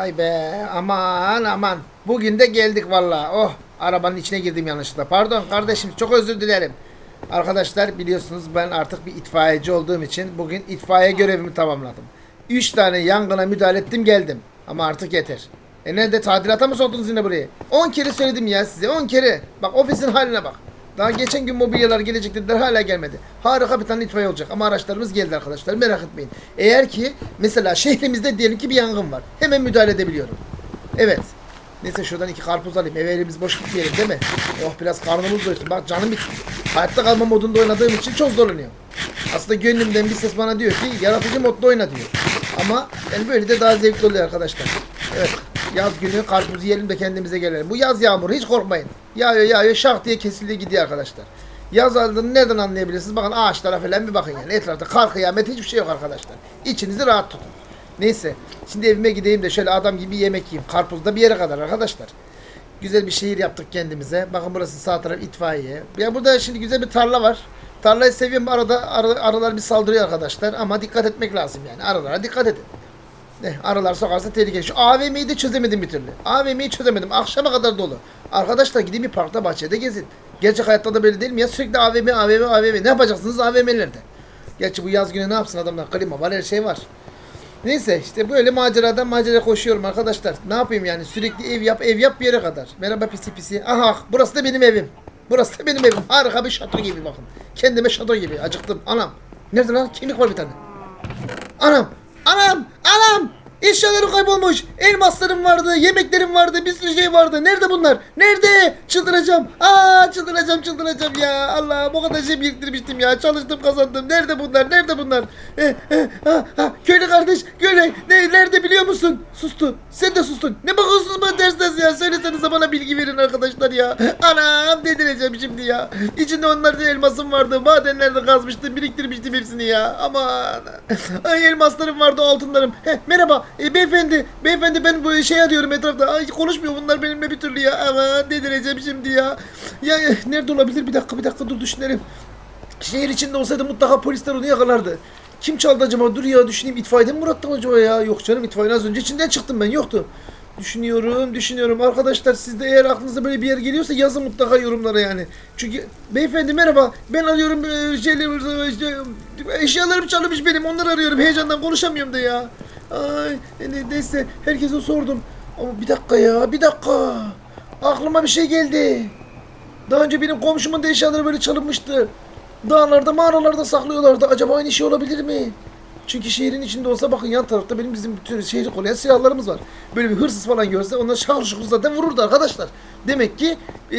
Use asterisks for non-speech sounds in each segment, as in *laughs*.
Vay be aman aman. Bugün de geldik valla. Oh arabanın içine girdim yanlışlıkla. Pardon kardeşim çok özür dilerim. Arkadaşlar biliyorsunuz ben artık bir itfaiyeci olduğum için bugün itfaiye görevimi tamamladım. 3 tane yangına müdahale ettim geldim. Ama artık yeter. E nerede tadilata mı soktunuz yine burayı? 10 kere söyledim ya size 10 kere. Bak ofisin haline bak. Daha geçen gün mobilyalar gelecek dediler hala gelmedi. Harika bir tane itfaiye olacak ama araçlarımız geldi arkadaşlar merak etmeyin. Eğer ki mesela şehrimizde diyelim ki bir yangın var. Hemen müdahale edebiliyorum. Evet. Neyse şuradan iki karpuz alayım. Eve elimiz boş gitmeyelim değil mi? Oh biraz karnımız doysun. Bak canım bitti. Hayatta kalma modunda oynadığım için çok zorlanıyorum. Aslında gönlümden bir ses bana diyor ki yaratıcı modda oyna diyor. Ama yani böyle de daha zevkli oluyor arkadaşlar. Evet. Yaz günü karpuz yiyelim de kendimize gelelim. Bu yaz yağmuru hiç korkmayın. Yağıyor yağıyor şak diye kesiliyor gidiyor arkadaşlar. Yaz aldığını nereden anlayabilirsiniz? Bakın ağaçlara falan bir bakın yani. Etrafta kar kıyamet hiçbir şey yok arkadaşlar. İçinizi rahat tutun. Neyse. Şimdi evime gideyim de şöyle adam gibi yemek yiyeyim. Karpuzda bir yere kadar arkadaşlar. Güzel bir şehir yaptık kendimize. Bakın burası sağ taraf itfaiye. Ya burada şimdi güzel bir tarla var. Tarlayı seviyorum. Arada arı- arılar bir saldırıyor arkadaşlar. Ama dikkat etmek lazım yani. Arılara dikkat edin. Ne arılar sokarsa tehlikeli. Şu AVM'yi de çözemedim bir türlü. AVM'yi çözemedim. Akşama kadar dolu. Arkadaşlar gidin bir parkta bahçede gezin. Gerçek hayatta da böyle değil mi ya? Sürekli AVM, AVM, AVM. Ne yapacaksınız AVM'lerde? Gerçi bu yaz günü ne yapsın adamlar? Klima var, her şey var. Neyse işte böyle maceradan macera koşuyorum arkadaşlar. Ne yapayım yani sürekli ev yap ev yap bir yere kadar. Merhaba pisi pisi. Aha burası da benim evim. Burası da benim evim. Harika bir şato gibi bakın. Kendime şato gibi acıktım. Anam. Nerede lan? Kemik var bir tane. Anam. Anam. Anam. Eşyalarım kaybolmuş. Elmaslarım vardı, yemeklerim vardı, bir sürü şey vardı. Nerede bunlar? Nerede? Çıldıracağım. Aa çıldıracağım, çıldıracağım ya. Allah'ım o kadar şey biriktirmiştim ya. Çalıştım, kazandım. Nerede bunlar? Nerede bunlar? Eh, eh, ha, ha. Köylü kardeş, köylü. Ne, nerede biliyor musun? Sustu. Sen de sustun. Ne bakıyorsunuz bana ters ya? Söylesenize bana bilgi verin arkadaşlar ya. Anam dedireceğim şimdi ya. İçinde onlarda elmasım vardı. Madenlerde kazmıştım, biriktirmiştim hepsini ya. Aman. Ay elmaslarım vardı, altınlarım. Heh, merhaba. E, beyefendi, beyefendi ben bu şey arıyorum etrafta. Ay konuşmuyor bunlar benimle bir türlü ya. Aman dedireceğim şimdi ya. Ya e, nerede olabilir? Bir dakika, bir dakika dur düşünelim. Şehir içinde olsaydı mutlaka polisler onu yakalardı. Kim çaldı acaba? Dur ya düşüneyim. İtfaiyeden mi Murat'tan acaba ya? Yok canım itfaiyenin az önce içinden çıktım ben. Yoktu. Düşünüyorum, düşünüyorum. Arkadaşlar siz de eğer aklınıza böyle bir yer geliyorsa yazın mutlaka yorumlara yani. Çünkü beyefendi merhaba. Ben arıyorum e, şeyleri, işte, eşyalarım çalınmış benim. Onları arıyorum. Heyecandan konuşamıyorum da ya. Ay ne- neyse herkese sordum. Ama bir dakika ya, bir dakika. Aklıma bir şey geldi. Daha önce benim komşumun da eşyaları böyle çalınmıştı. Dağlarda, mağaralarda saklıyorlardı. Acaba aynı şey olabilir mi? Çünkü şehrin içinde olsa bakın yan tarafta benim bizim bütün şehri koruyan silahlarımız var. Böyle bir hırsız falan görse onlar şahır şukur zaten vururdu arkadaşlar. Demek ki e,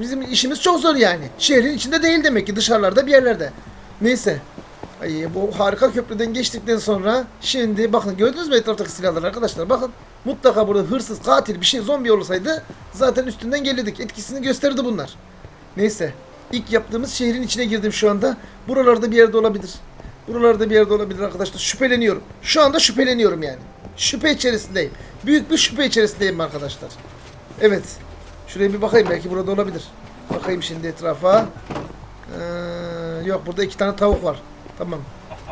bizim işimiz çok zor yani. Şehrin içinde değil demek ki dışarılarda bir yerlerde. Neyse. Ay, bu harika köprüden geçtikten sonra şimdi bakın gördünüz mü etraftaki silahları arkadaşlar bakın. Mutlaka burada hırsız, katil bir şey zombi olsaydı zaten üstünden gelirdik. Etkisini gösterdi bunlar. Neyse. İlk yaptığımız şehrin içine girdim şu anda. Buralarda bir yerde olabilir. Buralarda bir yerde olabilir arkadaşlar. Şüpheleniyorum. Şu anda şüpheleniyorum yani. Şüphe içerisindeyim. Büyük bir şüphe içerisindeyim arkadaşlar. Evet. Şuraya bir bakayım. Belki burada olabilir. Bakayım şimdi etrafa. Ee, yok burada iki tane tavuk var. Tamam.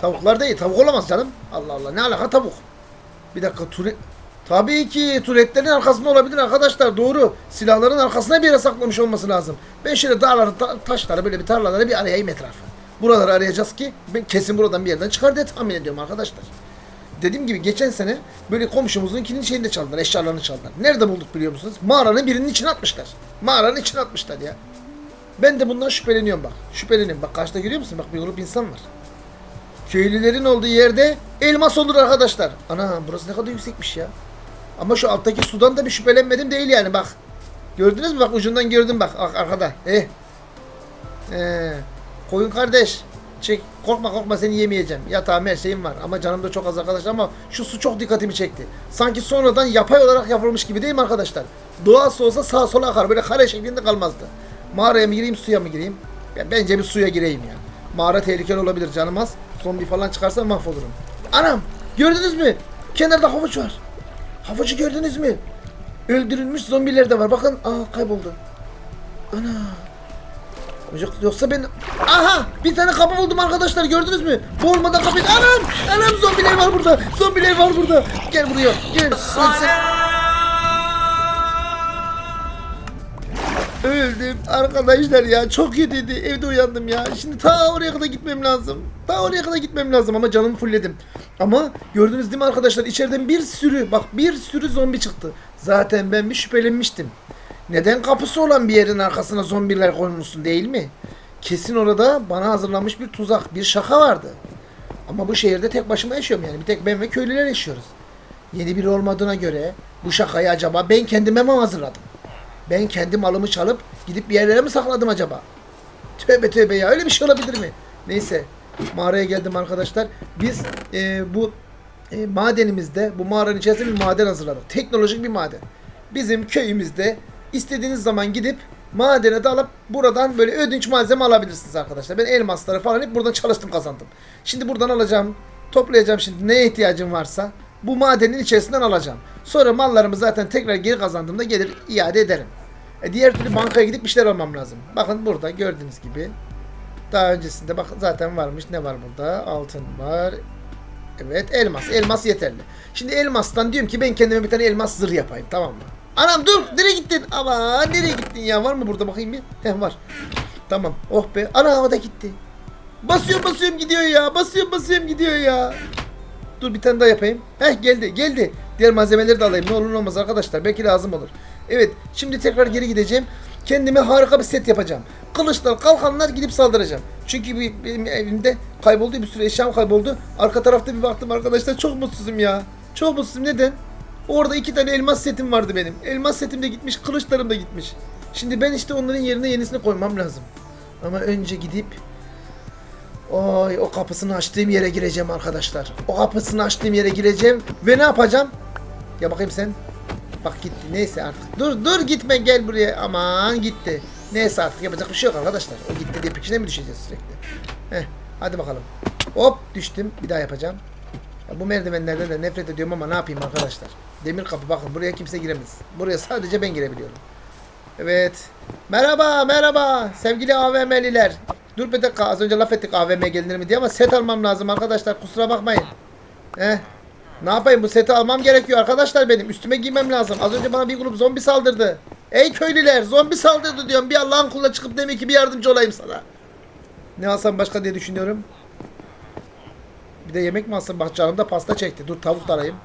Tavuklar değil. Tavuk olamaz canım. Allah Allah. Ne alaka tavuk? Bir dakika. Ture... Tabii ki turetlerin arkasında olabilir arkadaşlar. Doğru. Silahların arkasına bir yere saklamış olması lazım. Ben şöyle dağları, ta- taşları böyle bir tarlaları bir arayayım etrafı. Buraları arayacağız ki ben kesin buradan bir yerden çıkar diye tahmin ediyorum arkadaşlar. Dediğim gibi geçen sene böyle komşumuzunkinin şeyini de çaldılar, eşyalarını çaldılar. Nerede bulduk biliyor musunuz? Mağaranın birinin içine atmışlar. Mağaranın içine atmışlar ya. Ben de bundan şüpheleniyorum bak. Şüpheleniyorum. Bak karşıda görüyor musun? Bak bir grup insan var. Köylülerin olduğu yerde elmas olur arkadaşlar. Ana burası ne kadar yüksekmiş ya. Ama şu alttaki sudan da bir şüphelenmedim değil yani bak. Gördünüz mü bak ucundan gördüm bak ar- arkada. Eh. Ee, koyun kardeş. Çek korkma korkma seni yemeyeceğim. Yatağım her şeyim var ama canım da çok az arkadaşlar ama şu su çok dikkatimi çekti. Sanki sonradan yapay olarak yapılmış gibi değil mi arkadaşlar? Doğası olsa sağa sola akar böyle kare şeklinde kalmazdı. Mağaraya mı gireyim suya mı gireyim? Ben bence bir suya gireyim ya. Mağara tehlikeli olabilir canım az. Zombi falan çıkarsa mahvolurum. Anam gördünüz mü? Kenarda havuç var. Havucu gördünüz mü? Öldürülmüş zombiler de var. Bakın aa kayboldu. Ana. Yok- Yoksa ben... Aha! Bir tane kapı buldum arkadaşlar gördünüz mü? Bu olmadan kapıyı... Anam! Anam zombiler var burada! Zombiler var burada! Gel buraya! Gel! Lan Öldüm. Arkadaşlar ya çok kötüydü. Evde uyandım ya. Şimdi ta oraya kadar gitmem lazım. Ta oraya kadar gitmem lazım ama canımı fullledim ama gördünüz değil mi arkadaşlar? İçeriden bir sürü bak bir sürü zombi çıktı. Zaten ben bir şüphelenmiştim. Neden kapısı olan bir yerin arkasına zombiler koymuşsun değil mi? Kesin orada bana hazırlanmış bir tuzak bir şaka vardı. Ama bu şehirde tek başıma yaşıyorum yani. Bir tek ben ve köylüler yaşıyoruz. Yeni biri olmadığına göre bu şakayı acaba ben kendime mi hazırladım ben kendi malımı çalıp gidip bir yerlere mi sakladım acaba? Tövbe tövbe ya öyle bir şey olabilir mi? Neyse mağaraya geldim arkadaşlar. Biz e, bu e, madenimizde bu mağaranın içerisinde bir maden hazırladık. Teknolojik bir maden. Bizim köyümüzde istediğiniz zaman gidip madene dalıp buradan böyle ödünç malzeme alabilirsiniz arkadaşlar. Ben elmasları falan hep buradan çalıştım kazandım. Şimdi buradan alacağım, toplayacağım şimdi neye ihtiyacım varsa bu madenin içerisinden alacağım. Sonra mallarımı zaten tekrar geri kazandığımda gelir iade ederim. E diğer türlü bankaya gidip bir şeyler almam lazım. Bakın burada gördüğünüz gibi. Daha öncesinde bak zaten varmış. Ne var burada? Altın var. Evet elmas. Elmas yeterli. Şimdi elmastan diyorum ki ben kendime bir tane elmas zırh yapayım tamam mı? Anam dur nereye gittin? Ama nereye gittin ya? Var mı burada bakayım bir? Heh var. Tamam. Oh be. Ana havada gitti. Basıyorum basıyorum gidiyor ya. Basıyorum basıyorum gidiyor ya. Dur bir tane daha yapayım. Heh geldi geldi. Diğer malzemeleri de alayım. Ne olur ne olmaz arkadaşlar. Belki lazım olur. Evet şimdi tekrar geri gideceğim. Kendime harika bir set yapacağım. Kılıçlar, kalkanlar gidip saldıracağım. Çünkü benim evimde kayboldu bir sürü eşyam kayboldu. Arka tarafta bir baktım arkadaşlar çok mutsuzum ya. Çok mutsuzum neden? Orada iki tane elmas setim vardı benim. Elmas setim de gitmiş, kılıçlarım da gitmiş. Şimdi ben işte onların yerine yenisini koymam lazım. Ama önce gidip Oy o kapısını açtığım yere gireceğim arkadaşlar. O kapısını açtığım yere gireceğim ve ne yapacağım? Ya bakayım sen. Bak gitti. Neyse artık. Dur dur gitme gel buraya. Aman gitti. Neyse artık yapacak bir şey yok arkadaşlar. O gitti diye peşine mi düşeceğiz sürekli? Heh, hadi bakalım. Hop düştüm. Bir daha yapacağım. Ya bu merdivenlerden de nefret ediyorum ama ne yapayım arkadaşlar. Demir kapı bakın buraya kimse giremez. Buraya sadece ben girebiliyorum. Evet. Merhaba merhaba sevgili AVM'liler. Dur bir dakika az önce laf ettik AVM gelinir mi diye ama set almam lazım arkadaşlar kusura bakmayın. Heh. Ne yapayım bu seti almam gerekiyor arkadaşlar benim üstüme giymem lazım. Az önce bana bir grup zombi saldırdı. Ey köylüler zombi saldırdı diyorum bir Allah'ın kuluna çıkıp demek ki bir yardımcı olayım sana. Ne alsam başka diye düşünüyorum. Bir de yemek mi alsam bak canım da pasta çekti. Dur tavuk da arayayım.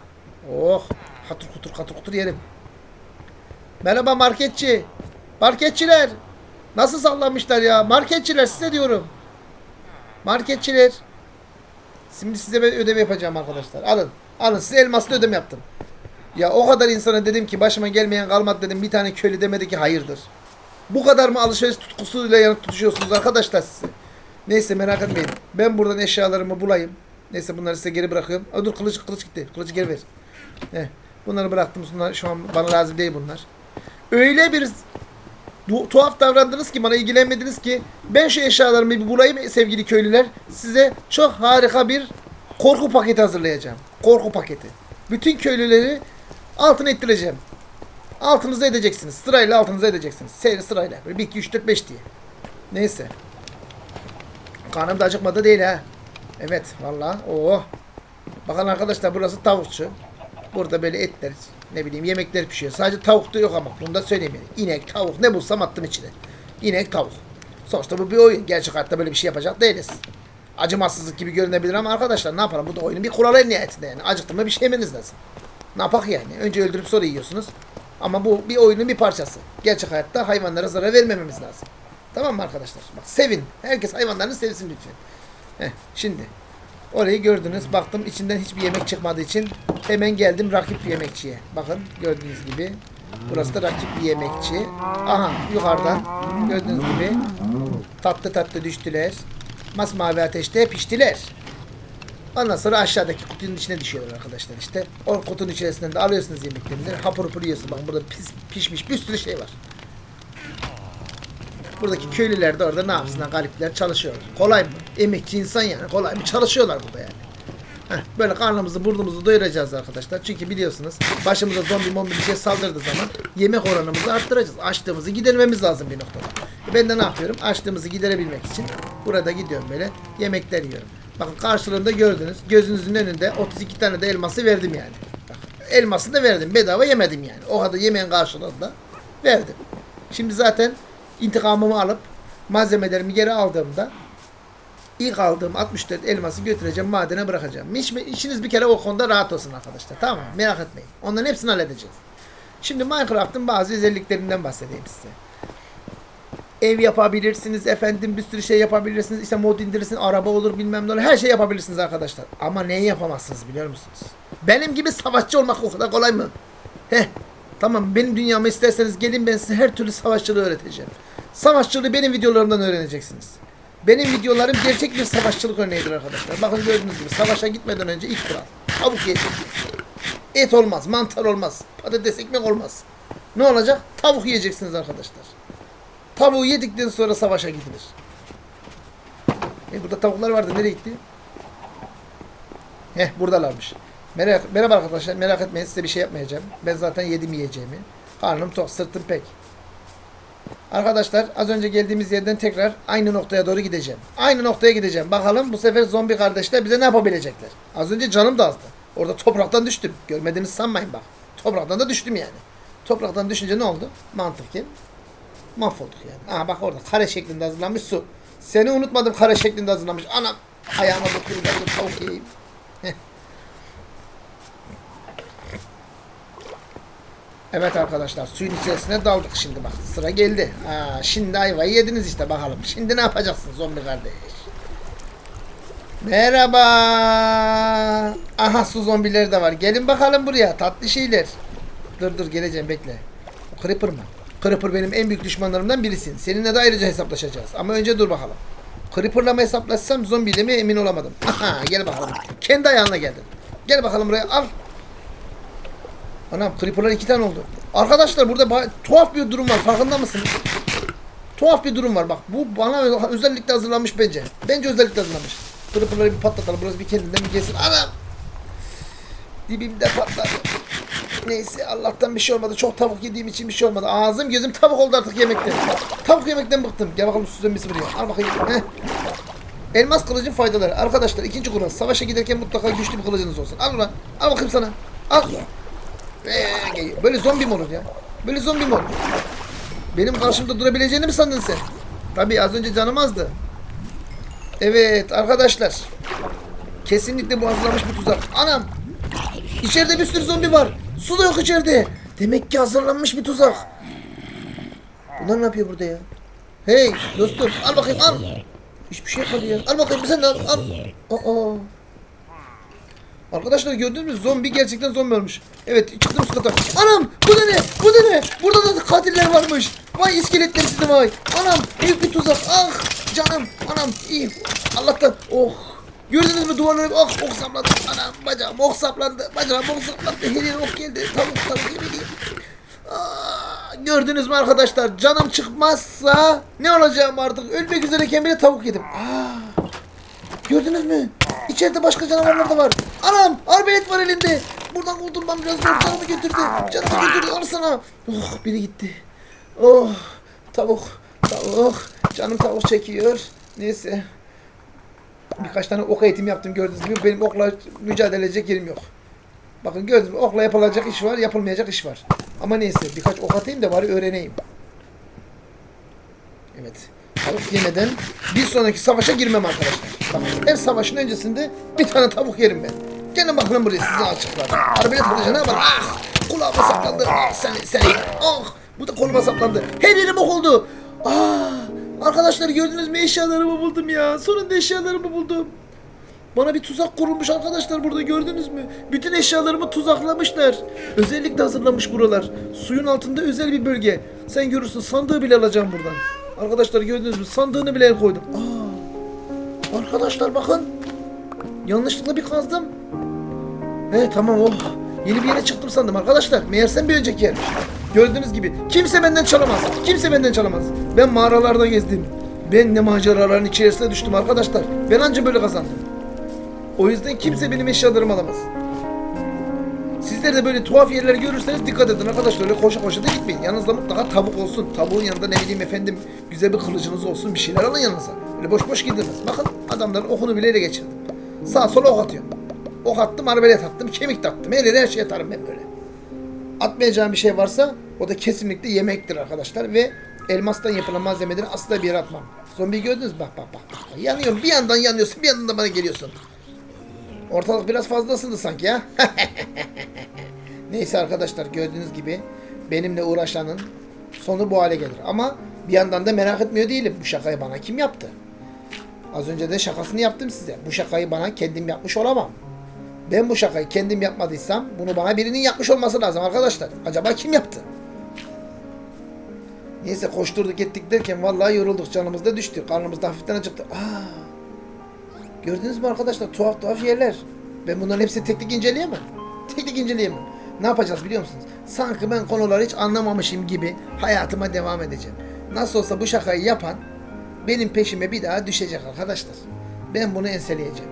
Oh hatır kutur katır kutur yerim. Merhaba marketçi. Marketçiler. Nasıl sallanmışlar ya? Marketçiler size diyorum. Marketçiler. Şimdi size ben ödeme yapacağım arkadaşlar. Alın. Alın size elmaslı ödeme yaptım. Ya o kadar insana dedim ki başıma gelmeyen kalmadı dedim. Bir tane köylü demedi ki hayırdır. Bu kadar mı alışveriş tutkusuyla yanıp tutuşuyorsunuz arkadaşlar sizi? Neyse merak etmeyin. Ben buradan eşyalarımı bulayım. Neyse bunları size geri bırakıyorum. Aa, dur kılıç kılıç gitti. Kılıcı geri ver. Heh. Bunları bıraktım. Bunlar şu an bana lazım değil bunlar. Öyle bir tu- tuhaf davrandınız ki bana ilgilenmediniz ki ben şu eşyalarımı bir bulayım sevgili köylüler. Size çok harika bir korku paketi hazırlayacağım. Korku paketi. Bütün köylüleri altın ettireceğim. Altınıza edeceksiniz. Sırayla altınıza edeceksiniz. Seyri sırayla. Böyle 1, 2, 3, 4, 5 diye. Neyse. Karnım da acıkmadı değil ha. Evet valla. Oh. Bakın arkadaşlar burası tavukçu. Burada böyle etler, ne bileyim yemekler pişiyor. Sadece tavuk da yok ama bunu da söyleyeyim. İnek, tavuk ne bulsam attım içine. İnek, tavuk. Sonuçta bu bir oyun. Gerçek hayatta böyle bir şey yapacak değiliz. Acımasızlık gibi görünebilir ama arkadaşlar ne yapalım? Bu da oyunun bir kuralı nihayetinde yani. Acıktın mı bir şey yemeniz lazım. Ne yapak yani? Önce öldürüp sonra yiyorsunuz. Ama bu bir oyunun bir parçası. Gerçek hayatta hayvanlara zarar vermememiz lazım. Tamam mı arkadaşlar? Bak sevin. Herkes hayvanlarını sevsin lütfen. Heh, şimdi orayı gördünüz. Baktım içinden hiçbir yemek çıkmadığı için hemen geldim rakip yemekçiye. Bakın gördüğünüz gibi. Burası da rakip bir yemekçi. Aha yukarıdan gördüğünüz gibi tatlı tatlı düştüler. Masmavi ateşte piştiler. Ondan sonra aşağıdaki kutunun içine düşüyorlar arkadaşlar işte. O kutunun içerisinden de alıyorsunuz yemeklerini. Hapur hapur yiyorsun. Bakın burada pis, pişmiş bir sürü şey var. Buradaki köylüler de orada ne yapsınlar galipler çalışıyorlar. Kolay mı? Emekçi insan yani kolay mı? Çalışıyorlar burada yani. Heh, böyle karnımızı burnumuzu doyuracağız arkadaşlar. Çünkü biliyorsunuz başımıza zombi mombi bir şey saldırdığı zaman yemek oranımızı arttıracağız. Açlığımızı gidermemiz lazım bir noktada. Ben de ne yapıyorum? Açlığımızı giderebilmek için burada gidiyorum böyle yemekler yiyorum. Bakın karşılığında gördünüz. Gözünüzün önünde 32 tane de elması verdim yani. Bak, elması da verdim. Bedava yemedim yani. O kadar yemeğin karşılığında verdim. Şimdi zaten intikamımı alıp malzemelerimi geri aldığımda ilk aldığım 64 elması götüreceğim madene bırakacağım. Hiç, işiniz bir kere o konuda rahat olsun arkadaşlar. Tamam mı? Merak etmeyin. Onların hepsini halledeceğiz. Şimdi Minecraft'ın bazı özelliklerinden bahsedeyim size. Ev yapabilirsiniz efendim bir sürü şey yapabilirsiniz. İşte mod indirirsiniz araba olur bilmem ne olur. Her şey yapabilirsiniz arkadaşlar. Ama neyi yapamazsınız biliyor musunuz? Benim gibi savaşçı olmak o kadar kolay mı? Heh. Tamam benim dünyama isterseniz gelin ben size her türlü savaşçılığı öğreteceğim. Savaşçılığı benim videolarımdan öğreneceksiniz. Benim videolarım gerçek bir savaşçılık örneğidir arkadaşlar. Bakın gördüğünüz gibi savaşa gitmeden önce ilk kural. Tavuk yiyeceksiniz. Et olmaz, mantar olmaz, patates ekmek olmaz. Ne olacak? Tavuk yiyeceksiniz arkadaşlar. Tavuğu yedikten sonra savaşa gidilir. E burada tavuklar vardı. Nereye gitti? Heh buradalarmış. Merak, merhaba arkadaşlar. Merak etmeyin size bir şey yapmayacağım. Ben zaten yedim yiyeceğimi. Karnım tok, sırtım pek. Arkadaşlar az önce geldiğimiz yerden tekrar aynı noktaya doğru gideceğim. Aynı noktaya gideceğim. Bakalım bu sefer zombi kardeşler bize ne yapabilecekler. Az önce canım da azdı. Orada topraktan düştüm. Görmediğinizi sanmayın bak. Topraktan da düştüm yani. Topraktan düşünce ne oldu? Mantıken mahvolduk yani. Aha bak orada kare şeklinde hazırlanmış su. Seni unutmadım kare şeklinde hazırlanmış. Anam ayağıma dur tavuk yiyeyim. Evet arkadaşlar suyun içerisine daldık şimdi bak sıra geldi. Ha, şimdi ayvayı yediniz işte bakalım. Şimdi ne yapacaksın zombi kardeş? Merhaba. Aha su zombileri de var. Gelin bakalım buraya tatlı şeyler. Dur dur geleceğim bekle. O Creeper mı? Creeper benim en büyük düşmanlarımdan birisin. Seninle de ayrıca hesaplaşacağız. Ama önce dur bakalım. Creeper'la mı hesaplaşsam zombiyle mi emin olamadım. Aha gel bakalım. Kendi ayağına geldin. Gel bakalım buraya al. Anam Creeper'lar iki tane oldu. Arkadaşlar burada tuhaf bir durum var. Farkında mısınız? Tuhaf bir durum var. Bak bu bana özellikle hazırlanmış bence. Bence özellikle hazırlanmış. Creeper'ları bir patlatalım. Burası bir kendinden bir gelsin. Anam! Dibimde patladı. Neyse Allah'tan bir şey olmadı. Çok tavuk yediğim için bir şey olmadı. Ağzım gözüm tavuk oldu artık yemekten. Tavuk yemekten bıktım. Gel bakalım su zombisi buraya. Al bakayım. Heh. Elmas kılıcın faydaları. Arkadaşlar ikinci kural. Savaşa giderken mutlaka güçlü bir kılıcınız olsun. Al ulan. Al bakayım sana. Al. Böyle zombi mi olur ya? Böyle zombi mi olur? Benim karşımda durabileceğini mi sandın sen? Tabii az önce canım azdı. Evet arkadaşlar. Kesinlikle bu hazırlanmış bir tuzak. Anam! İçeride bir sürü zombi var. Su da yok içeride. Demek ki hazırlanmış bir tuzak. Bunlar ne yapıyor burada ya? Hey dostum al bakayım al. Hiçbir şey ya. Al bakayım sen de al. al. Aa. Arkadaşlar gördünüz mü? Zombi gerçekten zombi olmuş. Evet çıktım üst kata. Anam bu da ne? Bu da ne? Burada da katiller varmış. Vay iskeletler sizi vay. Anam büyük bir tuzak. Ah canım. Anam iyi. Allah'tan. Oh. Gördünüz mü duvarları? Oh ok saplandı. Anam bacağım ok saplandı. Bacağım ok saplandı. Her yere ok geldi. Tavuk tavuk yemeği. Aa, gördünüz mü arkadaşlar? Canım çıkmazsa ne olacağım artık? Ölmek üzereyken bile tavuk yedim. Aa. Gördünüz mü? İçeride başka canavarlar da var. Anam arbelet var elinde. Buradan kurtulmam zor. Canımı götürdü. Canımı götürdü. Al sana. Oh biri gitti. Oh tavuk. Tavuk. Canım tavuk çekiyor. Neyse. Birkaç tane ok eğitim yaptım gördüğünüz gibi. Benim okla mücadele edecek yerim yok. Bakın gördünüz mü? Okla yapılacak iş var, yapılmayacak iş var. Ama neyse birkaç ok atayım da bari öğreneyim. Evet. Tavuk yemeden bir sonraki savaşa girmem arkadaşlar. Bakın her savaşın öncesinde bir tane tavuk yerim ben. Gelin bakalım buraya size açıklar. Kılıcı ne var? Ah! Kulağıma saplandı. Ah seni seni. Ah! Bu da koluma saplandı. Her yerim ok oldu. Ah! Arkadaşlar gördünüz mü eşyalarımı buldum ya. Sonunda eşyalarımı buldum. Bana bir tuzak kurulmuş arkadaşlar burada gördünüz mü? Bütün eşyalarımı tuzaklamışlar. Özellikle hazırlamış buralar. Suyun altında özel bir bölge. Sen görürsün sandığı bile alacağım buradan. Arkadaşlar gördünüz mü? Sandığını bile el koydum. Aa! Arkadaşlar bakın. Yanlışlıkla bir kazdım. He tamam oh. Yeni bir yere çıktım sandım arkadaşlar. Meğersem bir önceki yermiş. Gördüğünüz gibi kimse benden çalamaz. Kimse benden çalamaz. Ben mağaralarda gezdim. Ben ne maceraların içerisine düştüm arkadaşlar. Ben anca böyle kazandım. O yüzden kimse benim eşyalarımı alamaz. Sizler de böyle tuhaf yerler görürseniz dikkat edin arkadaşlar. Öyle koşa koşa da gitmeyin. Yanınızda mutlaka tavuk olsun. Tavuğun yanında ne bileyim efendim güzel bir kılıcınız olsun. Bir şeyler alın yanınıza. Öyle boş boş gidilmez. Bakın adamların okunu bile ele geçirdim. Sağa sola ok atıyorum. Ok attım, arbelet attım, kemik de attım. Her yere her şey atarım ben böyle. Atmayacağım bir şey varsa o da kesinlikle yemektir arkadaşlar ve elmastan yapılan malzemeleri asla bir yere atmam. Zombi gördünüz mü? Bak bak. bak. Yanıyorum. Bir yandan yanıyorsun, bir yandan da bana geliyorsun. Ortalık biraz fazla ısındı sanki ya. *laughs* Neyse arkadaşlar gördüğünüz gibi benimle uğraşanın sonu bu hale gelir. Ama bir yandan da merak etmiyor değilim. Bu şakayı bana kim yaptı? Az önce de şakasını yaptım size. Bu şakayı bana kendim yapmış olamam. Ben bu şakayı kendim yapmadıysam bunu bana birinin yapmış olması lazım arkadaşlar. Acaba kim yaptı? Neyse koşturduk ettik derken vallahi yorulduk canımız da düştü. Karnımız da hafiften acıktı. Aa, gördünüz mü arkadaşlar tuhaf tuhaf yerler. Ben bunların hepsini tek tek inceleyemem. Tek tek inceleyemem. Ne yapacağız biliyor musunuz? Sanki ben konuları hiç anlamamışım gibi hayatıma devam edeceğim. Nasıl olsa bu şakayı yapan benim peşime bir daha düşecek arkadaşlar. Ben bunu enseleyeceğim.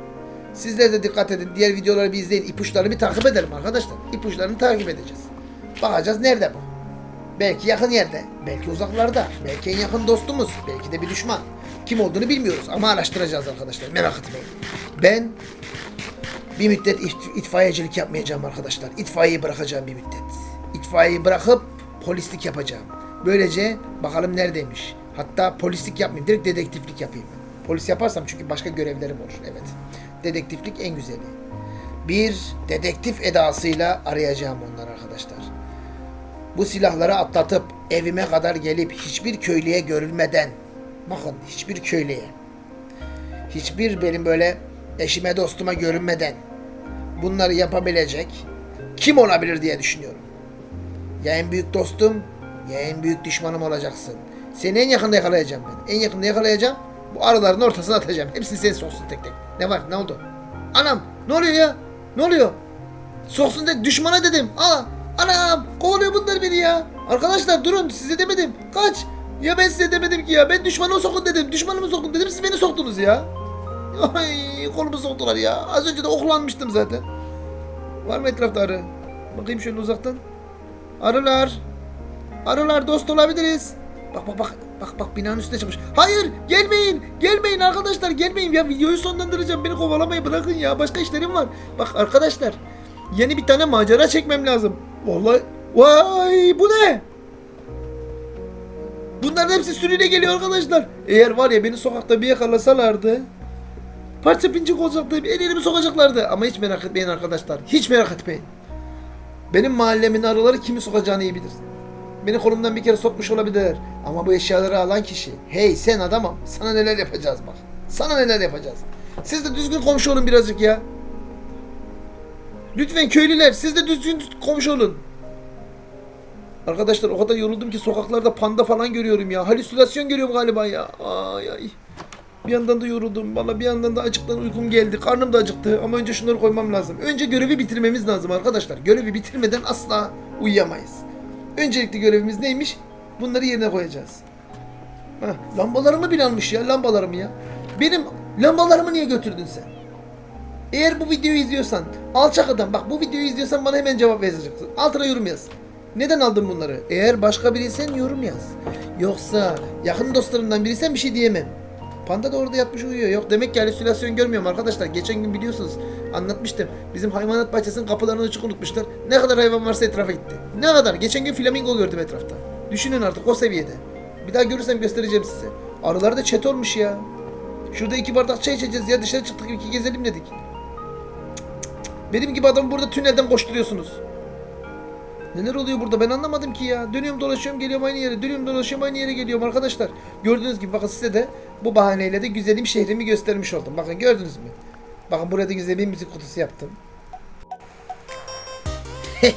Sizler de dikkat edin. Diğer videoları bir izleyin. ipuçlarını bir takip edelim arkadaşlar. İpuçlarını takip edeceğiz. Bakacağız nerede bu? Belki yakın yerde, belki uzaklarda, belki en yakın dostumuz, belki de bir düşman. Kim olduğunu bilmiyoruz ama araştıracağız arkadaşlar. Merak etmeyin. Ben bir müddet it- itfaiyecilik yapmayacağım arkadaşlar. İtfaiyeyi bırakacağım bir müddet. İtfaiyeyi bırakıp polislik yapacağım. Böylece bakalım neredeymiş. Hatta polislik yapmayayım, direkt dedektiflik yapayım. Polis yaparsam çünkü başka görevlerim olur. Evet. Dedektiflik en güzeli. Bir dedektif edasıyla arayacağım onları arkadaşlar. Bu silahları atlatıp evime kadar gelip hiçbir köylüye görülmeden bakın hiçbir köylüye hiçbir benim böyle eşime dostuma görünmeden bunları yapabilecek kim olabilir diye düşünüyorum. Ya en büyük dostum ya en büyük düşmanım olacaksın. Seni en yakında yakalayacağım ben. En yakında yakalayacağım. Bu arıların ortasına atacağım. Hepsini sen soksun tek tek. Ne var? Ne oldu? Anam! Ne oluyor ya? Ne oluyor? Soksun de düşmana dedim. Aa! Anam! Kovalıyor bunlar beni ya. Arkadaşlar durun size demedim. Kaç! Ya ben size demedim ki ya. Ben düşmanımı sokun dedim. Düşmanımı sokun dedim. Siz beni soktunuz ya. *laughs* Ay kolumu soktular ya. Az önce de oklanmıştım zaten. Var mı etrafta arı? Bakayım şöyle uzaktan. Arılar. Arılar dost olabiliriz. Bak bak bak. Bak bak binanın üstüne çıkmış. Hayır gelmeyin. Gelmeyin arkadaşlar gelmeyin. Ya videoyu sonlandıracağım. Beni kovalamayı bırakın ya. Başka işlerim var. Bak arkadaşlar. Yeni bir tane macera çekmem lazım. Vallahi. Vay bu ne? Bunların hepsi sürüyle geliyor arkadaşlar. Eğer var ya beni sokakta bir yakalasalardı. Parça pincik olacaktı. Ellerimi sokacaklardı. Ama hiç merak etmeyin arkadaşlar. Hiç merak etmeyin. Benim mahallemin arıları kimi sokacağını iyi bilir. Beni kolumdan bir kere sokmuş olabilir. Ama bu eşyaları alan kişi. Hey sen adamım. Sana neler yapacağız bak. Sana neler yapacağız. Siz de düzgün komşu olun birazcık ya. Lütfen köylüler siz de düzgün komşu olun. Arkadaşlar o kadar yoruldum ki sokaklarda panda falan görüyorum ya. Halüsinasyon görüyorum galiba ya. Ay ay. Bir yandan da yoruldum. Valla bir yandan da acıktan uykum geldi. Karnım da acıktı. Ama önce şunları koymam lazım. Önce görevi bitirmemiz lazım arkadaşlar. Görevi bitirmeden asla uyuyamayız. Öncelikli görevimiz neymiş? Bunları yerine koyacağız. Heh, lambalarımı bile almış ya. Lambalarımı ya. Benim lambalarımı niye götürdün sen? Eğer bu videoyu izliyorsan alçak adam bak bu videoyu izliyorsan bana hemen cevap vereceksin. Altına yorum yaz. Neden aldın bunları? Eğer başka biriysen yorum yaz. Yoksa yakın dostlarımdan biriysen bir şey diyemem. Panda da orada yatmış uyuyor. Yok demek ki halüsinasyon görmüyorum arkadaşlar. Geçen gün biliyorsunuz anlatmıştım. Bizim hayvanat bahçesinin kapılarını açık unutmuşlar. Ne kadar hayvan varsa etrafa gitti. Ne kadar? Geçen gün flamingo gördüm etrafta. Düşünün artık o seviyede. Bir daha görürsem göstereceğim size. Arılar da çet olmuş ya. Şurada iki bardak çay içeceğiz ya dışarı çıktık iki gezelim dedik. Benim gibi adam burada tünelden koşturuyorsunuz. Neler oluyor burada ben anlamadım ki ya. Dönüyorum dolaşıyorum geliyorum aynı yere. Dönüyorum dolaşıyorum aynı yere geliyorum arkadaşlar. Gördüğünüz gibi bakın size de bu bahaneyle de güzelim şehrimi göstermiş oldum. Bakın gördünüz mü? Bakın burada güzel bir müzik kutusu yaptım. *laughs*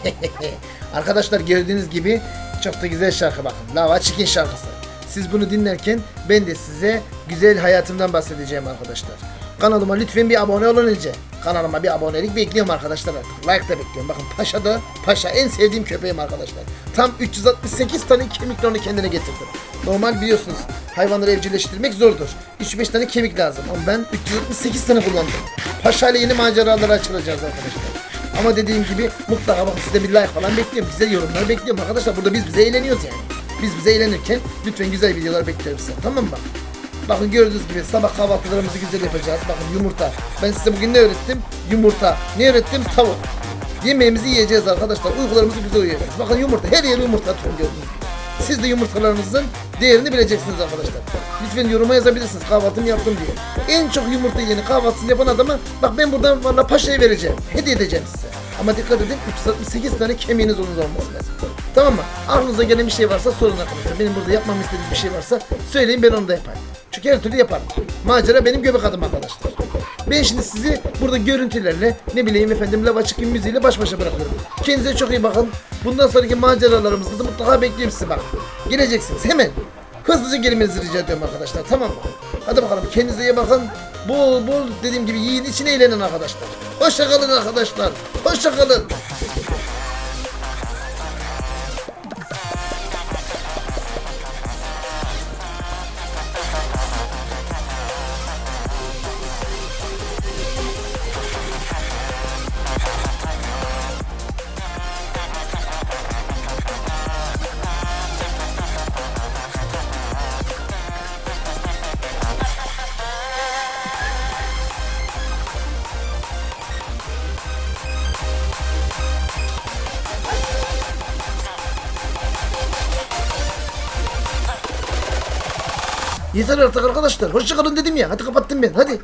Arkadaşlar gördüğünüz gibi çok da güzel şarkı bakın. Lava Chicken şarkısı. Siz bunu dinlerken ben de size güzel hayatımdan bahsedeceğim arkadaşlar. Kanalıma lütfen bir abone olun önce. Kanalıma bir abonelik bekliyorum arkadaşlar artık. Like da bekliyorum. Bakın Paşa da Paşa en sevdiğim köpeğim arkadaşlar. Tam 368 tane kemiklerini kendine getirdim. Normal biliyorsunuz hayvanları evcilleştirmek zordur. 3-5 tane kemik lazım ama ben 368 tane kullandım. Paşa ile yeni maceralara açılacağız arkadaşlar. Ama dediğim gibi mutlaka bak size bir like falan bekliyorum. Size yorumlar bekliyorum arkadaşlar. Burada biz bize eğleniyoruz yani. Biz bize eğlenirken lütfen güzel videolar bekliyorum size. Tamam mı? Bakın gördüğünüz gibi sabah kahvaltılarımızı güzel yapacağız. Bakın yumurta. Ben size bugün ne öğrettim? Yumurta. Ne öğrettim? Tavuk. Yemeğimizi yiyeceğiz arkadaşlar. Uykularımızı güzel uyuyacağız. Bakın yumurta. Her yere yumurta gibi. Siz de yumurtalarınızın değerini bileceksiniz arkadaşlar. Lütfen yoruma yazabilirsiniz kahvaltımı yaptım diye. En çok yumurta yiyeni kahvaltısını yapan adama bak ben buradan valla paşayı vereceğim. Hediye edeceğim size. Ama dikkat edin 368 tane kemiğiniz olması lazım. Tamam mı? Aklınıza gelen bir şey varsa sorun arkadaşlar. Benim burada yapmam istediğim bir şey varsa söyleyin ben onu da yaparım. Çünkü her türlü yaparım. Macera benim göbek adım arkadaşlar. Ben şimdi sizi burada görüntülerle ne bileyim efendim lava çıkın müziğiyle baş başa bırakıyorum. Kendinize çok iyi bakın. Bundan sonraki maceralarımızda da mutlaka bekliyorum sizi bak. Geleceksiniz hemen. Hızlıca gelmenizi rica ediyorum arkadaşlar tamam mı? Hadi bakalım kendinize iyi bakın. Bol bol dediğim gibi yiyin içine eğlenin arkadaşlar. Hoşça kalın arkadaşlar. Hoşça Yeter artık arkadaşlar. Hoşça kalın dedim ya. Hadi kapattım ben. Hadi.